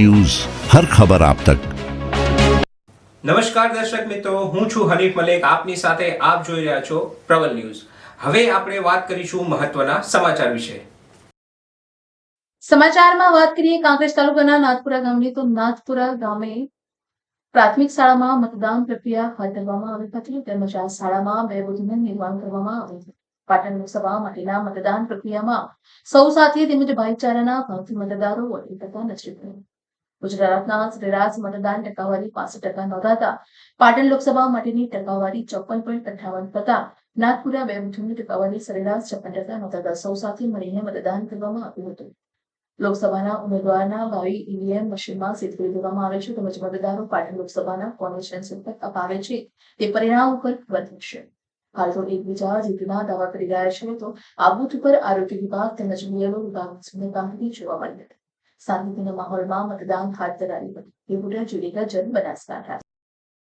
News હર ખબર આપ તક. નમસ્કાર દર્શક મિત્રો હું છું હરીફ મલેક. આપની સાથે આપ જોઈ રહ્યા છો પ્રબલ ન્યૂઝ. હવે આપણે વાત કરીશું મહત્વના સમાચાર વિશે. સમાચારમાં વાત કરીએ કાંકરેજ તાલુકાના નાથપુરા ગામની. તો નાથપુરા ગામે પ્રાથમિક શાળામાં મતદાન પ્રક્રિયા હાથ ધરવામાં આવી હતી. તેમજ આ શાળામાં બે બુદ્ધનું નિર્માણ કરવામાં આવ્યું હતું. પાટણ લોકસભા માટેના મતદાન પ્રક્રિયામાં સૌ સાથે તેમજ ભાઈચારાના ભાવથી મતદારો વોટિંગ કરતા નજરે પડ્યા. ગુજરાતના સરેરાશ મતદાન ટકાવારી પાસઠ ટકા નોંધાતા, પાટણ લોકસભા માટેની ટકાવારી ચોપન પોઈન્ટ અઠાવન ટકા નાગપુરા બે બુથની ટકાવારી સરેરાશ છપ્પન ટકા નોંધાતા, સૌ સાથે મળીને મતદાન કરવામાં આવ્યું હતું. લોકસભાના ઉમેદવારના ભાવિ ઈવીએમ મશીનમાં સીટ કરી દેવામાં આવે છે, તેમજ મતદારો પાટણ લોકસભાના કોન્વેન્શન સંપર્ક પર અપાવે છે, તે પરિણામ ઉપર વધશે. હાલ તો એકબીજા જીતના દાવા કરી રહ્યા છે, તો આ બુથ ઉપર આરોગ્ય વિભાગ તેમજ બીએલઓ વિભાગની કામગીરી જોવા મળી હતી. શાંતિપૂર્ણ માહોલમાં મતદાન હાથ ધરાયું હતું. એ બુટા જુડીગા જન બનાસકાંઠા.